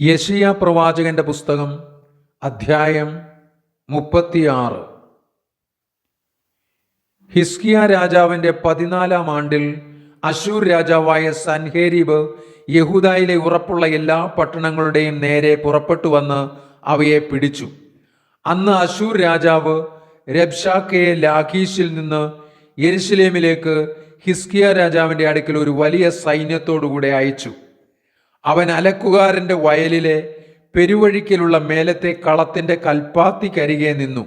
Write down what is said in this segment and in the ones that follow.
യഷിയ പ്രവാചകന്റെ പുസ്തകം അധ്യായം മുപ്പത്തിയാറ്. ഹിസ്കിയ രാജാവിന്റെ പതിനാലാം ആണ്ടിൽ അശൂർ രാജാവായ സൻഹേരീബ് യഹൂദായിലെ ഉറപ്പുള്ള എല്ലാ പട്ടണങ്ങളുടെയും നേരെ പുറപ്പെട്ടു വന്ന് അവയെ പിടിച്ചു. അന്ന് അശൂർ രാജാവ് രബ്ഷാക്കയെ ലാഖീഷിൽ നിന്ന് യെരുസലേമിലേക്ക് ഹിസ്കിയ രാജാവിന്റെ അടുക്കൽ ഒരു വലിയ സൈന്യത്തോടുകൂടെ അയച്ചു. അവൻ അലക്കുകാരന്റെ വയലിലെ പെരുവഴിക്കലുള്ള മേലത്തെ കളത്തിന്റെ കൽപ്പാത്തിക്കരികെ നിന്നു.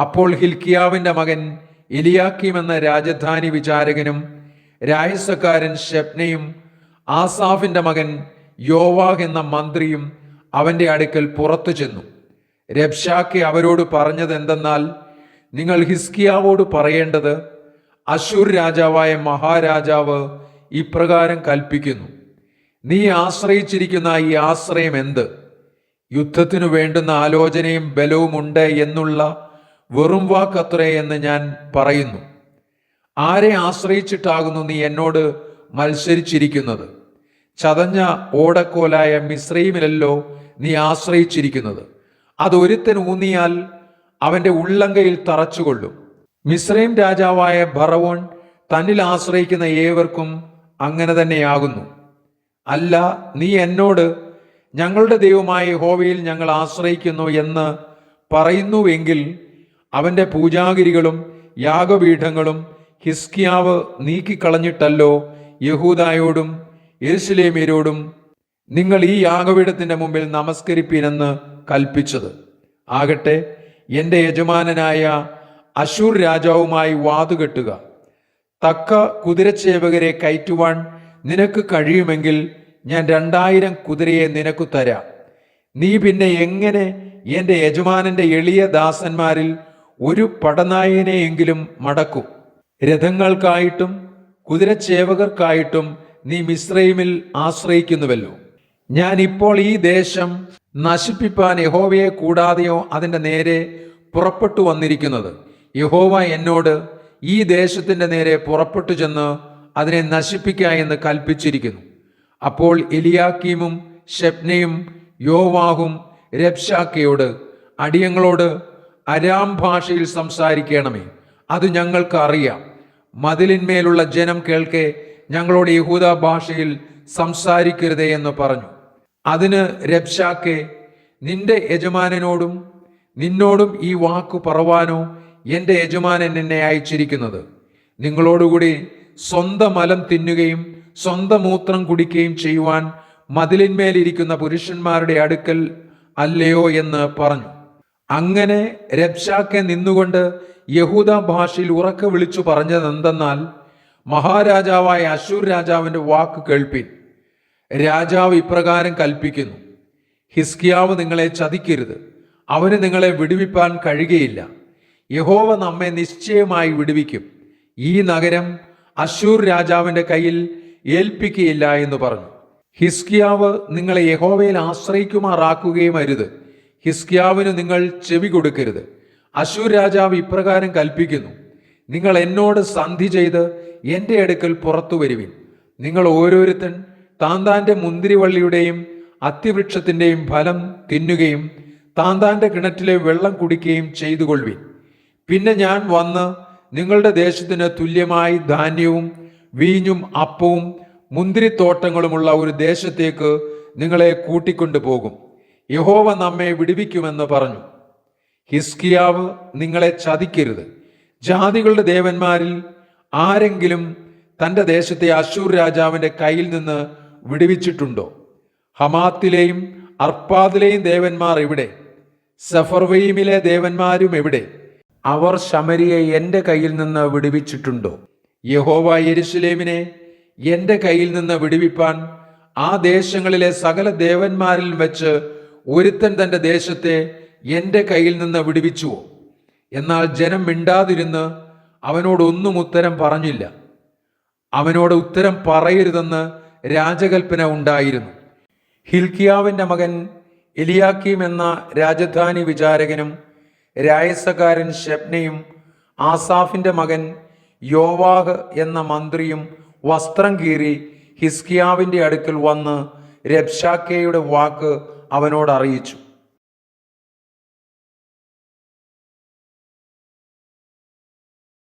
അപ്പോൾ ഹിൽക്കിയാവിന്റെ മകൻ ഇലിയാക്കിം എന്ന രാജധാനി വിചാരകനും രായസക്കാരൻ ഷെപ്നയും ആസാഫിന്റെ മകൻ യോവാഹ് എന്ന മന്ത്രിയും അവന്റെ അടുക്കൽ പുറത്തു ചെന്നു. രബ്ഷാക്കെ അവരോട് പറഞ്ഞത് എന്തെന്നാൽ നിങ്ങൾ ഹിസ്കിയാവോട് പറയേണ്ടത് അശൂർ രാജാവായ മഹാരാജാവ് ഇപ്രകാരം കൽപ്പിക്കുന്നു. നീ ആശ്രയിച്ചിരിക്കുന്ന ഈ ആശ്രയം എന്ത്? യുദ്ധത്തിനു വേണ്ടുന്ന ആലോചനയും ബലവും ഉണ്ട് എന്നുള്ള വെറും വാക്കത്രേ എന്ന് ഞാൻ പറയുന്നു. ആരെ ആശ്രയിച്ചിട്ടാകുന്നു നീ എന്നോട് മത്സരിച്ചിരിക്കുന്നത്? ചതഞ്ഞ ഓടക്കോലായ മിശ്രീമിലല്ലോ നീ ആശ്രയിച്ചിരിക്കുന്നത്. അതൊരുത്തൻ ഊന്നിയാൽ അവന്റെ ഉള്ളങ്കയിൽ തറച്ചുകൊള്ളും. മിശ്രൈം രാജാവായ ഭറവോൺ തന്നിൽ ആശ്രയിക്കുന്ന ഏവർക്കും അങ്ങനെ തന്നെയാകുന്നു. അല്ല നീ എന്നോട് ഞങ്ങളുടെ ദൈവമായ ഹോവയിൽ ഞങ്ങൾ ആശ്രയിക്കുന്നു എന്ന് പറയുന്നുവെങ്കിൽ അവന്റെ പൂജാഗിരികളും യാഗപീഠങ്ങളും ഹിസ്കിയാവ് നീക്കിക്കളഞ്ഞിട്ടല്ലോ യഹൂദായോടും യെരുസലേമ്യരോടും നിങ്ങൾ ഈ യാഗപീഠത്തിന്റെ മുമ്പിൽ നമസ്കരിപ്പീനെന്ന് കൽപ്പിച്ചത്. ആകട്ടെ എന്റെ യജമാനനായ അശൂർ രാജാവുമായി വാതുകെട്ടുക. തക്ക കുതിരച്ചേവകരെ കയറ്റുവാൻ നിനക്ക് കഴിയുമെങ്കിൽ ഞാൻ രണ്ടായിരം കുതിരയെ നിനക്ക് തരാം. നീ പിന്നെ എങ്ങനെ എന്റെ യജമാനന്റെ എളിയ ദാസന്മാരിൽ ഒരു പടനായനെയെങ്കിലും മടക്കും? രഥങ്ങൾക്കായിട്ടും കുതിരച്ചേവകർക്കായിട്ടും നീ മിശ്രൈമിൽ ആശ്രയിക്കുന്നുവല്ലോ. ഞാൻ ഇപ്പോൾ ഈ ദേശം നശിപ്പിപ്പാൻ യഹോവയെ കൂടാതെയോ അതിന്റെ നേരെ പുറപ്പെട്ടു വന്നിരിക്കുന്നത്? യഹോവ എന്നോട് ഈ ദേശത്തിന്റെ നേരെ പുറപ്പെട്ടു ചെന്ന് അതിനെ നശിപ്പിക്കുക എന്ന് കൽപ്പിച്ചിരിക്കുന്നു. അപ്പോൾ എലിയാക്കീമും ഷെപ്നയും യോവാഹും രബ്ഷാക്കയോട് അടിയങ്ങളോട് അരാം ഭാഷയിൽ സംസാരിക്കണമേ. അത് ഞങ്ങൾക്ക് അറിയാം. മതിലിന്മേലുള്ള ജനം കേൾക്കെ ഞങ്ങളോട് യഹൂദ ഭാഷയിൽ സംസാരിക്കരുതേ എന്ന് പറഞ്ഞു. അതിന് രബ്ഷാക്കെ നിന്റെ യജമാനനോടും നിന്നോടും ഈ വാക്കു പറവാനോ എന്റെ യജമാനൻ എന്നെ അയച്ചിരിക്കുന്നത്? നിങ്ങളോടുകൂടി സ്വന്തം മലം തിന്നുകയും സ്വന്തം മൂത്രം കുടിക്കുകയും ചെയ്യുവാൻ മതിലിന്മേലിരിക്കുന്ന പുരുഷന്മാരുടെ അടുക്കൽ അല്ലയോ എന്ന് പറഞ്ഞു. അങ്ങനെ രബ്ഷാക്കെ നിന്നുകൊണ്ട് യഹൂദ ഭാഷയിൽ ഉറക്കെ വിളിച്ചു പറഞ്ഞതെന്തെന്നാൽ മഹാരാജാവായ അശൂർ രാജാവിന്റെ വാക്ക് കേൾപ്പിൻ. രാജാവ് ഇപ്രകാരം കൽപ്പിക്കുന്നു. ഹിസ്കിയാവ് നിങ്ങളെ ചതിക്കരുത്. അവന് നിങ്ങളെ വിടുവിപ്പാൻ കഴിയുകയില്ല. യഹോവ നമ്മെ നിശ്ചയമായി വിടുവിക്കും. ഈ നഗരം അശൂർ രാജാവിന്റെ കയ്യിൽ ഏൽപ്പിക്കുകയില്ല എന്ന് പറഞ്ഞു. ഹിസ്കിയാവ് നിങ്ങളെ യഹോവയിൽ ആശ്രയിക്കുമാറാക്കുകയും അരുത്. ഹിസ്കിയാവിന് നിങ്ങൾ ചെവി കൊടുക്കരുത്. അശൂർ രാജാവ് ഇപ്രകാരം കൽപ്പിക്കുന്നു. നിങ്ങൾ എന്നോട് സന്ധി ചെയ്ത് എന്റെ അടുക്കൽ പുറത്തു വരുവിൻ. നിങ്ങൾ ഓരോരുത്തൻ താന്താന്റെ മുന്തിരിവള്ളിയുടെയും അത്തിവൃക്ഷത്തിന്റെയും ഫലം തിന്നുകയും താന്താന്റെ കിണറ്റിലെ വെള്ളം കുടിക്കുകയും ചെയ്തു കൊള്ളുവിൻ പിന്നെ ഞാൻ വന്ന് നിങ്ങളുടെ ദേശത്തിന് തുല്യമായി ധാന്യവും വീഞ്ഞും അപ്പവും മുന്തിരിത്തോട്ടങ്ങളുമുള്ള ഒരു ദേശത്തേക്ക് നിങ്ങളെ കൂട്ടിക്കൊണ്ടുപോകും. യഹോവ നമ്മെ വിടുവിക്കുമെന്ന് പറഞ്ഞു. ഹിസ്കിയാവ് നിങ്ങളെ ചതിക്കരുത്. ജാതികളുടെ ദേവന്മാരിൽ ആരെങ്കിലും തന്റെ ദേശത്തെ അശൂർ രാജാവിന്റെ കയ്യിൽ നിന്ന് വിടുവിച്ചിട്ടുണ്ടോ? ഹമാത്തിലെയും അർപ്പാദിലെയും ദേവന്മാർ എവിടെ? സഫർവീമിലെ ദേവന്മാരും എവിടെ? അവർ ശമരിയെ എന്റെ കയ്യിൽ നിന്ന് വിടുവിച്ചിട്ടുണ്ടോ? യഹോവ യെരുസലേമിനെ എന്റെ കയ്യിൽ നിന്ന് വിടുവിപ്പാൻ ആ ദേശങ്ങളിലെ സകല ദേവന്മാരിൽ വെച്ച് ഒരുത്തൻ തന്റെ ദേശത്തെ എന്റെ കയ്യിൽ നിന്ന് വിടുവിച്ചുവോ? എന്നാൽ ജനം മിണ്ടാതിരുന്ന് അവനോടൊന്നും ഉത്തരം പറഞ്ഞില്ല. അവനോട് ഉത്തരം പറയരുതെന്ന് രാജകൽപ്പന ഉണ്ടായിരുന്നു. ഹിൽക്കിയാവിന്റെ മകൻ എലിയാക്കീം എന്ന രാജധാനി വിചാരകനും രായസക്കാരൻ ഷെബ്നയും ആസാഫിന്റെ മകൻ യോവാഹ് എന്ന മന്ത്രിയും വസ്ത്രം കീറി ഹിസ്കിയാവിന്റെ അടുക്കൽ വന്ന് രബ്ഷാക്കേയുടെ വാക്ക് അവനോട് അറിയിച്ചു.